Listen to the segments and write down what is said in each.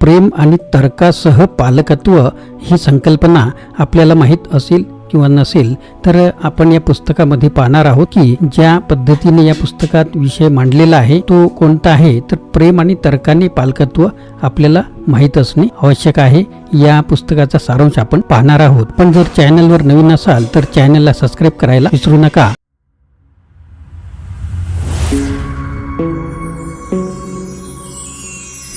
प्रेम आणि तर्कासह पालकत्व ही संकल्पना आपल्याला माहीत असेल किंवा नसेल तर आपण या पुस्तकामध्ये पाहणार आहोत की ज्या पद्धतीने या पुस्तकात विषय मांडलेला आहे तो कोणता आहे तर प्रेम आणि तर्काने पालकत्व आपल्याला माहीत असणे आवश्यक आहे. या पुस्तकाचा सारांश आपण पाहणार आहोत. पण जर चॅनलवर नवीन असाल तर चॅनलला सबस्क्राईब करायला विसरू नका.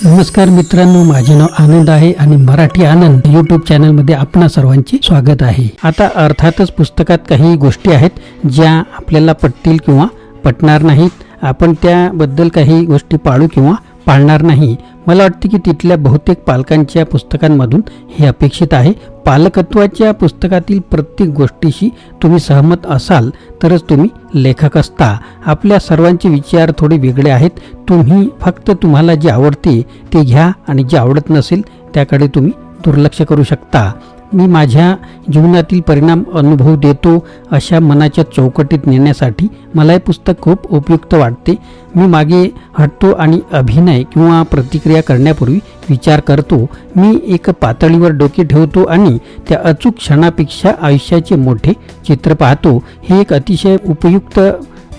नमस्कार मित्रांनो माझे नाव आनंद आहे आणि मराठी आनंद युट्यूब चॅनलमध्ये आपणा सर्वांचे स्वागत आहे. आता अर्थातच पुस्तकात काही गोष्टी आहेत ज्या आपल्याला पटतील किंवा पटणार नाहीत. आपण त्याबद्दल काही गोष्टी पाळू किंवा पाळणार नाही. मला वाटते की तिथल्या बहुतेक पालकांच्या पुस्तकांमधून हे अपेक्षित आहे. पालकत्वाच्या पुस्तकातील प्रत्येक गोष्टीशी तुम्ही सहमत असाल तरच तुम्ही लेखक असता. आपल्या सर्वांचे विचार थोडे वेगळे आहेत. तुम्ही फक्त तुम्हाला जे आवडते ते घ्या आणि जे आवडत नसेल त्याकडे तुम्ही दुर्लक्ष करू शकता. मी माझ्या जीवनातील परिणाम अनुभव देतो अशा मनाच्या चौकटीत नेण्यासाठी. मला हे पुस्तक खूप उपयुक्त वाटते. मी मागे हटतो आणि अभिनय किंवा प्रतिक्रिया करण्यापूर्वी विचार करतो. मी एक पातळीवर डोके ठेवतो आणि त्या अचूक क्षणापेक्षा आयुष्याचे मोठे चित्र पाहतो. हे एक अतिशय उपयुक्त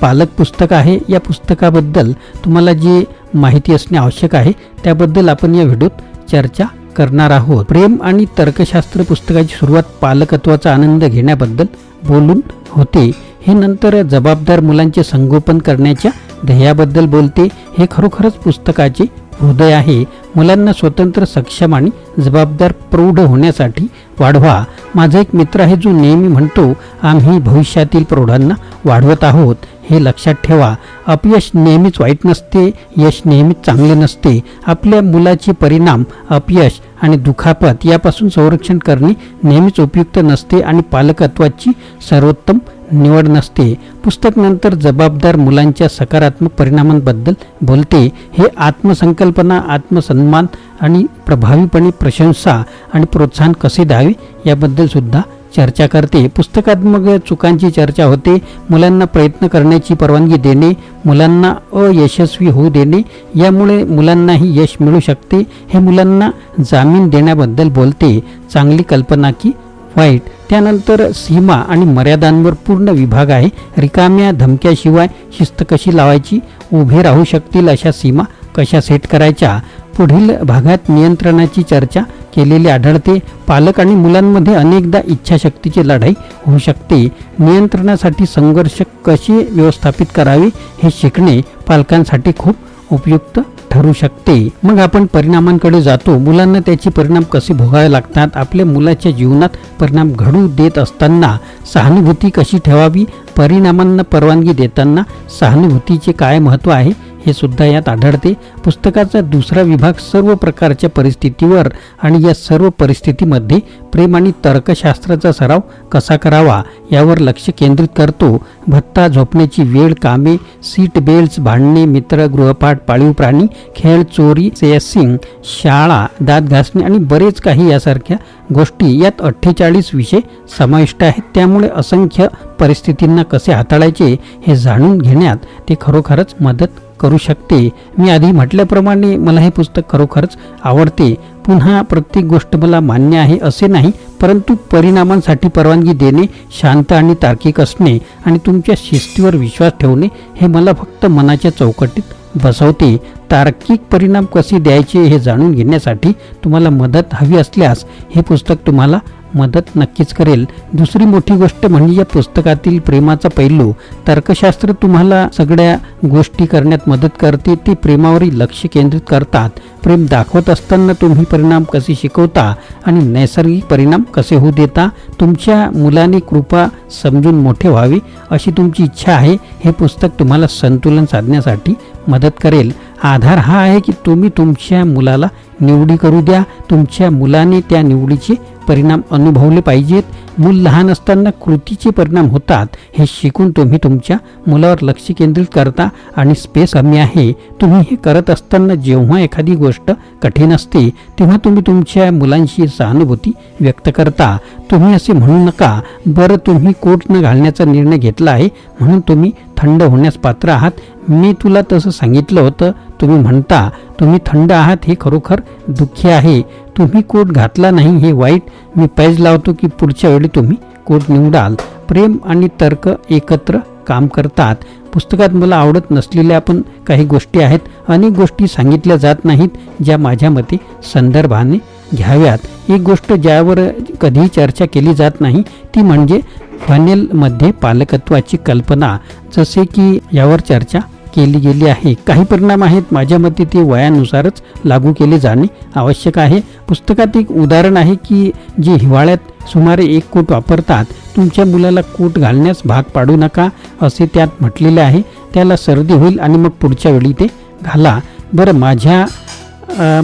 पालक पुस्तक आहे. या पुस्तकाबद्दल तुम्हाला जे माहिती असणे आवश्यक आहे त्याबद्दल आपण या व्हिडिओत चर्चा करणार आहोत. प्रेम आणि तर्कशास्त्र पुस्तकाची सुरुवात पालकत्वाचा आनंद घेण्याबद्दल बोलून होते. हे नंतर जबाबदार मुलांचे संगोपन करण्याच्या ध्येयाबद्दल बोलते. हे खरोखरच पुस्तकाचे हृदय आहे. मुलांना स्वतंत्र सक्षम आणि जबाबदार प्रौढ होण्यासाठी वाढवा. माझा एक मित्र आहे जो नेहमी म्हणतो आम्ही भविष्यातील प्रौढांना वाढवत आहोत. हे लक्षात ठेवा. अपयश नेहमीच वाईट नसते यश नेहमीच चांगले नसते. आपल्या मुलाचे परिणाम अपयश आणि दुखापत यापासून संरक्षण करणे नेहमीच उपयुक्त नसते आणि पालकत्वाची सर्वोत्तम निवड नसते. पुस्तक नंतर जबाबदार मुलांच्या सकारात्मक परिणामांबद्दल बोलते. हे आत्मसंकल्पना आत्मसन्मान आणि प्रभावीपणे प्रशंसा आणि प्रोत्साहन कसे द्यावे याबद्दल सुद्धा चर्चा करते. पुस्तकात्मक चुकांची चर्चा होते. मुलांना प्रयत्न करण्याची परवानगी देणे मुलांना अयशस्वी होऊ देणे यामुळे मुलांनाही यश मिळू शकते. हे मुलांना जामीन देण्याबद्दल बोलते. चांगली कल्पना की वाईट. त्यानंतर सीमा आणि मर्यादांवर पूर्ण विभाग आहे. रिकाम्या धमक्याशिवाय शिस्त कशी लावायची? उभे राहू शकतील अशा सीमा कशा सेट करायच्या पुढील भागात नियंत्रणाची चर्चा केलेली आढळते. पालक आणि मुलांमध्ये अनेकदा इच्छाशक्तीची लढाई होऊ शकते. नियंत्रणासाठी संघर्ष कसे व्यवस्थापित करावे हे शिकणे पालकांसाठी खूप उपयुक्त ठरू शकते. मग आपण परिणामांकडे जातो. मुलांना त्याचे परिणाम कसे भोगावे लागतात? आपल्या मुलाच्या जीवनात परिणाम घडू देत असताना सहानुभूती कशी ठेवावी? परिणामांना परवानगी देताना सहानुभूतीचे काय महत्त्व आहे? हे सुद्धा यात आढळते. पुस्तकाचा दुसरा विभाग सर्व प्रकारच्या परिस्थितीवर आणि या सर्व परिस्थितीमध्ये प्रेम आणि तर्कशास्त्राचा सराव कसा करावा यावर लक्ष केंद्रित करतो. भत्ता झोपण्याची वेळ कामे सीट बेल्ट्स भांडणे मित्र गृहपाठ पाळीव प्राणी खेळ चोरी सेसिंग शाळा दात घासणे आणि बरेच काही यासारख्या गोष्टी यात अठ्ठेचाळीस विषय समाविष्ट आहेत. त्यामुळे असंख्य परिस्थितींना कसे हाताळायचे हे जाणून घेण्यात ते खरोखरच मदत करू शकते. मी आधी म्हटल्याप्रमाणे मला हे पुस्तक खरोखरच आवडते. पुन्हा प्रत्येक गोष्ट मला मान्य आहे असे नाही परंतु परिणामांसाठी परवानगी देणे शांत आणि तार्किक असणे आणि तुमच्या शिस्तीवर विश्वास ठेवणे हे मला फक्त मनाच्या चौकटीत बसवते. तार्किक परिणाम कसे द्यायचे हे जाणून घेण्यासाठी तुम्हाला मदत हवी असल्यास हे पुस्तक तुम्हाला मदत नक्कीच करेल. दुसरी मोठी गोष्ट म्हणजे या पुस्तकातील प्रेमाचा पैलू. तर्कशास्त्र तुम्हाला सगळ्या गोष्टी करण्यात मदत करते ते प्रेमावरही लक्ष केंद्रित करतात. प्रेम दाखवत असताना तुम्ही परिणाम कसे शिकवता आणि नैसर्गिक परिणाम कसे होऊ देता? तुमच्या मुलाने कृपा समजून मोठे व्हावे अशी तुमची इच्छा आहे हे पुस्तक तुम्हाला संतुलन साधण्यासाठी मदत करेल. आधार हा आहे की तुम्ही तुमच्या मुलाला निवडी करू द्या. तुमच्या मुलाने त्या निवडीचे परिणाम अनुभवले पाहिजेत. मूल लहान असताना कृतीचे परिणाम होतात. हे शिकून तुम्ही तुमच्या मुलावर लक्ष केंद्रित करता आणि स्पेस कमी आहे. तुम्ही हे करत असताना जेव्हा एखादी गोष्ट कठीण असते तेव्हा तुम्ही तुमच्या मुलांशी सहानुभूती व्यक्त करता. तुम्ही असे म्हणू नका बरं तुम्ही कोट न घालण्याचा निर्णय घेतला आहे म्हणून तुम्ही थंड होण्यास पात्र आहात. मी तुला तसं सांगितलं होतं. तुम्ही म्हणता तुम्ही थंड आहात हे खरोखर दुःखी आहे. तुम्ही कोट घातला नाही हे वाईट. मी पैज लावतो की पुढच्या वेळी तुम्ही कोट निवडाल. प्रेम आणि तर्क एकत्र काम करतात. पुस्तकात मला आवडत नसलेल्या पण काही गोष्टी आहेत. अनेक गोष्टी सांगितल्या जात नाहीत ज्या माझ्या मते संदर्भाने घ्याव्यात. एक गोष्ट ज्यावर कधीही चर्चा केली जात नाही ती म्हणजे फनेलमध्ये पालकत्वाची कल्पना. जसे की यावर चर्चा केली गेली आहे. काही परिणाम आहेत. माझ्या मते ते वयानुसारच लागू केले जाणे आवश्यक आहे. पुस्तकात एक उदाहरण आहे की जे हिवाळ्यात सुमारे एक कोट वापरतात. तुमच्या मुलाला कोट घालण्यास भाग पाडू नका असे त्यात म्हटलेले आहे. त्याला सर्दी होईल आणि मग पुढच्या वेळी ते घाला. बरं माझ्या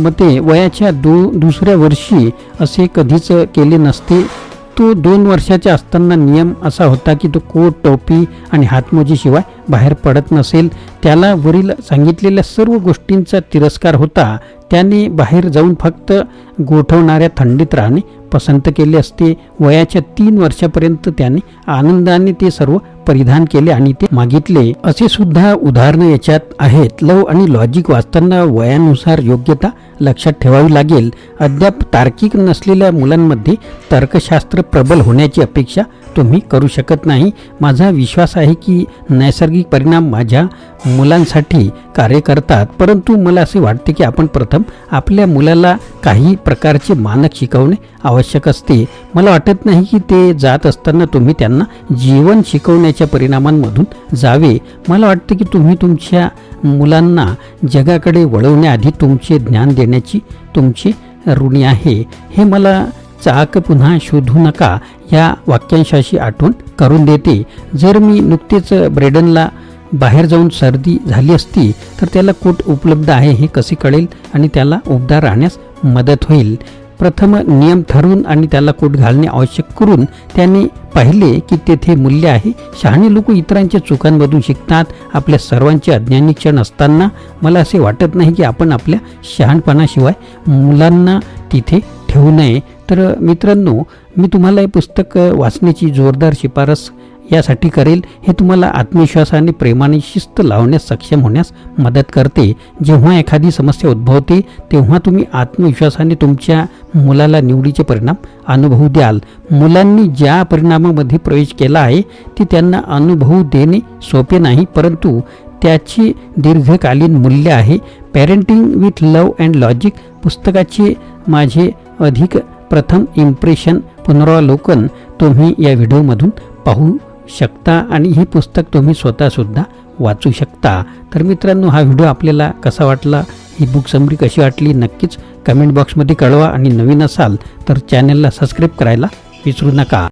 मते वयाच्या दो दुसऱ्या वर्षी असे कधीच केले नसते. तो दोन वर्षाचा असताना नियम असा होता की तो कोट टोपी आणि हातमोजीशिवाय बाहेर पडत नसेल. त्याला वरील सांगितलेल्या सर्व गोष्टींचा तिरस्कार होता. त्याने बाहेर जाऊन फक्त गोठवणाऱ्या थंडीत राहणे पसंत केले असते. वयाच्या तीन वर्षापर्यंत त्याने आनंदाने ते सर्व परिधान केले आणि ते मागितले असे सुद्धा उदाहरणं याच्यात आहेत. लव आणि लॉजिक वाचताना वयानुसार योग्यता लक्षात ठेवावी लागेल. अद्याप तार्किक नसलेल्या मुलांमध्ये तर्कशास्त्र प्रबल होण्याची अपेक्षा तुम्ही करू शकत नाही. माझा विश्वास आहे की नैसर्गिक परिणाम माझ्या मुलांसाठी कार्य करतात परंतु मला असे वाटते की आपण प्रथम आपल्या मुलाला काही प्रकारचे मानक शिकवणे आवश्यक असते. मला वाटत नाही की ते जात असताना तुम्ही त्यांना जीवन शिकवण्याच्या परिणामांमधून जावे. मला वाटतं की तुम्ही तुमच्या मुलांना जगाकडे वळवण्याआधी तुमचे ज्ञान देण्याची तुमची ऋणी आहे. हे मला चाक पुन्हा शोधू नका. या वाक्यांशाशी आठवण करून देते. जर मी नुकतेच ब्रेडनला बाहेर जाऊन सर्दी झाली असती तर त्याला कोट उपलब्ध आहे हे कसे कळेल आणि त्याला उबदार राहण्यास मदत होईल. प्रथम नियम ठरवून आणि त्याला कोट घालणे आवश्यक करून त्याने पाहिले की तेथे मूल्य आहे. शहाणे लोक इतरांच्या चुकांमधून शिकतात. आपल्या सर्वांचे अज्ञानी क्षण असताना मला असे वाटत नाही की आपण आपल्या शहाणपणाशिवाय मुलांना तिथे ठेवू नये. तर मित्रांनो मी तुम्हाला हे पुस्तक वाचण्याची जोरदार शिफारस यासाठी करेल हे तुम्हाला आत्मविश्वासाने प्रेमाने शिस्त लावण्यास सक्षम होण्यास मदत करते. जेव्हा एखादी समस्या उद्भवते तेव्हा तुम्ही आत्मविश्वासाने तुमच्या मुलाला निवडीचे परिणाम अनुभवू द्याल. मुलांनी ज्या परिणामामध्ये प्रवेश केला आहे ते त्यांना अनुभवू देणे सोपे नाही परंतु त्याचे दीर्घकालीन मूल्य आहे. Parenting with love and logic पुस्तकाचे माझे अधिक प्रथम इम्प्रेशन पुनरावलोकन तुम्ही या व्हिडिओमधून पाहू शकता आणि हे पुस्तक तुम्ही स्वतःसुद्धा वाचू शकता. तर मित्रांनो हा व्हिडिओ आपल्याला कसा वाटला? ही बुक समरी कशी वाटली? नक्कीच कमेंट बॉक्समध्ये कळवा आणि नवीन असाल तर चॅनलला सबस्क्राईब करायला विसरू नका.